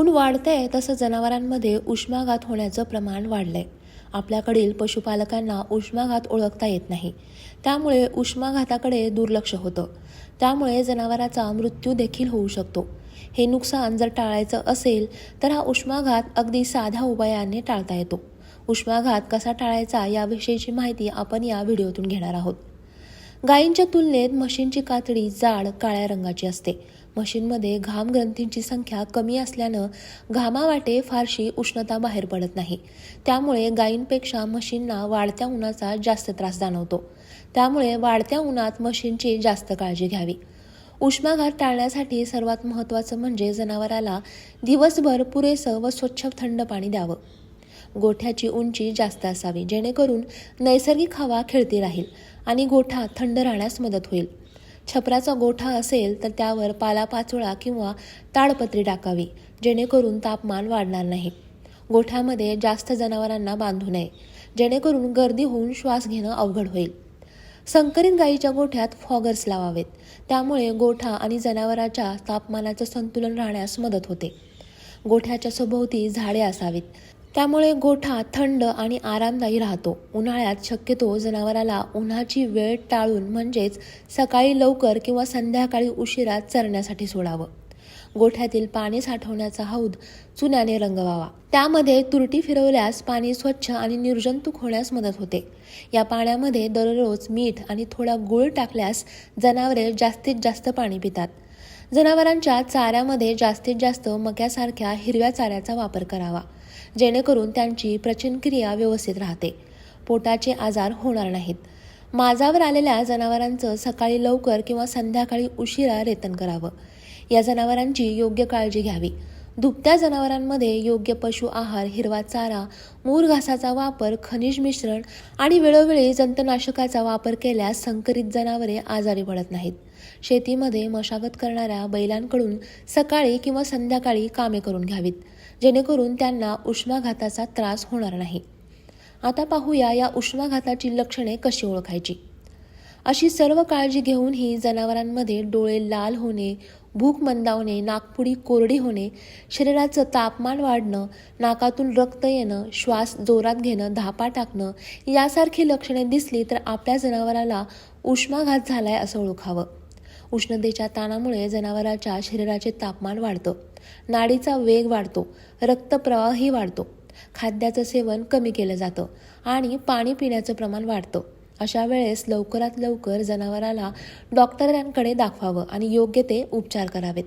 ऊन वाढतंय तसं जनावरांमध्ये उष्माघात होण्याचं प्रमाण वाढलंय. आपल्याकडील पशुपालकांना उष्माघात ओळखता येत नाही. त्यामुळे उष्माघाताकडे दुर्लक्ष होतं. त्यामुळे जनावराचा मृत्यू देखील होऊ शकतो. हे नुकसान जर टाळायचं असेल तर हा उष्माघात अगदी साध्या उपायाने टाळता येतो. उष्माघात कसा टाळायचा याविषयीची माहिती आपण या व्हिडिओतून घेणार आहोत. गायींच्या तुलनेत म्हशींची कातडी जाड काळ्या रंगाची असते. म्हशींमध्ये घाम ग्रंथींची संख्या कमी असल्यानं घामावाटे फारशी उष्णता बाहेर पडत नाही. त्यामुळे गायींपेक्षा म्हशींना वाढत्या उन्हाचा जास्त त्रास जाणवतो. त्यामुळे वाढत्या उन्हात म्हशींची जास्त काळजी घ्यावी. उष्माघात टाळण्यासाठी सर्वात महत्त्वाचं म्हणजे जनावराला दिवसभर पुरेसं व स्वच्छ थंड पाणी द्यावं. गोठ्याची उंची जास्त असावी जेणेकरून नैसर्गिक हवा खेळती राहील आणि गोठा थंड राहण्यास मदत होईल. छपराचा गोठा असेल तर त्यावर पालापाचोळा किंवा ताडपत्री टाकावी जेणेकरून तापमान वाढणार नाही. गोठ्यामध्ये जास्त जनावरांना बांधू नये जेणेकरून गर्दी होऊन श्वास घेणं अवघड होईल. संकरित गायीच्या गोठ्यात फॉगर्स लावावेत त्यामुळे गोठा आणि जनावराच्या तापमानाचं संतुलन राहण्यास मदत होते. गोठ्याच्या सभोवती झाडे असावीत त्यामुळे गोठा थंड आणि आरामदायी राहतो. उन्हाळ्यात शक्यतो जनावराला उन्हाची वेळ टाळून म्हणजेच सकाळी लवकर किंवा संध्याकाळी उशिरा चरण्यासाठी सोडावं. गोठ्यातील पाणी साठवण्याचा हौद चुन्याने रंगवावा. त्यामध्ये तुरटी फिरवल्यास पाणी स्वच्छ आणि निर्जंतुक होण्यास मदत होते. या पाण्यामध्ये दररोज मीठ आणि थोडा गुळ टाकल्यास जनावरे जास्तीत जास्त पाणी पितात. जनावरांच्या चाऱ्यामध्ये जास्तीत जास्त मक्यासारख्या हिरव्या चाऱ्याचा वापर करावा जेणेकरून त्यांची प्रचनक्रिया व्यवस्थित राहते. पोटाचे आजार होणार नाहीत. माझावर आलेल्या जनावरांचं सकाळी लवकर किंवा संध्याकाळी उशिरा रेतन करावं. या जनावरांची योग्य काळजी घ्यावी. दुभत्या जनावरांमध्ये योग्य पशु आहार हिरवा चारा मूर घासाचा वापर खनिज मिश्रण आणि वेळोवेळी जंतनाशकाचा वापर केल्यास संकरित जनावरे आजारी पडत नाहीत. शेतीमध्ये मशागत करणाऱ्या बैलांकडून सकाळी किंवा संध्याकाळी कामे करून घ्यावीत जेणेकरून त्यांना उष्माघाताचा त्रास होणार नाही. आता पाहूया या उष्माघाताची लक्षणे कशी ओळखायची? अशी सर्व काळजी घेऊनही जनावरांमध्ये डोळे लाल होणे भूक मंदावणे नाकपुडी कोरडी होणे शरीराचं तापमान वाढणं नाकातून रक्त येणं श्वास जोरात घेणं धापा टाकणं यासारखी लक्षणे दिसली तर आपल्या जनावराला उष्माघात झालाय असं ओळखावं. उष्णतेच्या ताणामुळे जनावराच्या शरीराचे तापमान वाढतं. नाडीचा वेग वाढतो. रक्तप्रवाहही वाढतो. खाद्याचं सेवन कमी केलं जातं आणि पाणी पिण्याचं प्रमाण वाढतं. अशा वेळेस लवकरात लवकर जनावराला डॉक्टरांकडे दाखवावं आणि योग्य ते उपचार करावेत.